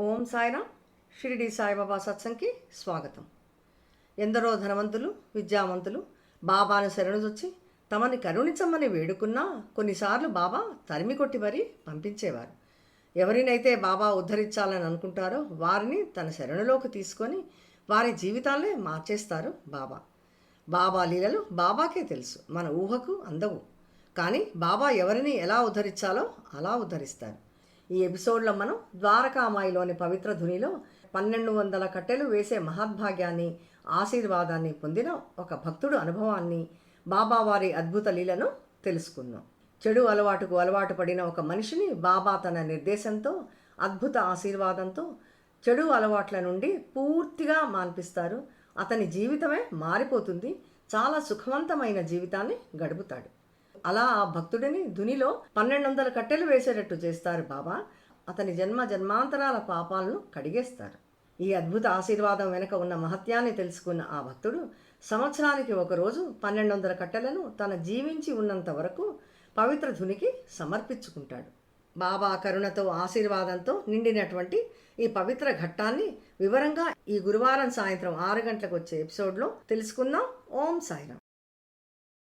ఓం సాయిరామ్. షిరిడి సాయిబాబా సత్సంగ్కి స్వాగతం. ఎందరో ధనవంతులు విద్యావంతులు బాబాను శరణుదొచ్చి తమని కరుణించమని వేడుకున్నా కొన్నిసార్లు బాబా తరిమి కొట్టి మరీ పంపించేవారు. ఎవరినైతే బాబా ఉద్ధరించాలని అనుకుంటారో వారిని తన శరణులోకి తీసుకొని వారి జీవితాలే మార్చేస్తారు బాబా. బాబా లీలలు బాబాకే తెలుసు మన ఊహకు అందవు. కానీ బాబా ఎవరిని ఎలా ఉద్ధరించాలో అలా ఉద్ధరిస్తారు. ఈ ఎపిసోడ్లో మనం ద్వారకామాయిలోని పవిత్ర ధునిలో పన్నెండు వందల కట్టెలు వేసే మహద్భాగ్యాన్ని ఆశీర్వాదాన్ని పొందిన ఒక భక్తుడు అనుభవాన్ని బాబా వారి అద్భుత లీలను తెలుసుకుందాం. చెడు అలవాటుకు అలవాటు పడిన ఒక మనిషిని బాబా తన నిర్దేశంతో అద్భుత ఆశీర్వాదంతో చెడు అలవాట్ల నుండి పూర్తిగా మాన్పిస్తారు. అతని జీవితమే మారిపోతుంది. చాలా సుఖవంతమైన జీవితాన్ని గడుపుతాడు. అలా ఆ భక్తుడిని ధునిలో పన్నెండు వందల కట్టెలు వేసేటట్టు చేస్తారు బాబా. అతని జన్మ జన్మాంతరాల పాపాలను కడిగేస్తారు. ఈ అద్భుత ఆశీర్వాదం వెనుక ఉన్న మహత్యాన్ని తెలుసుకున్న ఆ భక్తుడు సంవత్సరానికి ఒకరోజు పన్నెండు వందల కట్టెలను తన జీవించి ఉన్నంత వరకు పవిత్ర ధునికి సమర్పించుకుంటాడు. బాబా కరుణతో ఆశీర్వాదంతో నిండినటువంటి ఈ పవిత్ర ఘట్టాన్ని వివరంగా ఈ గురువారం సాయంత్రం ఆరు గంటలకు వచ్చే ఎపిసోడ్లో తెలుసుకుందాం. ఓం సాయిరాం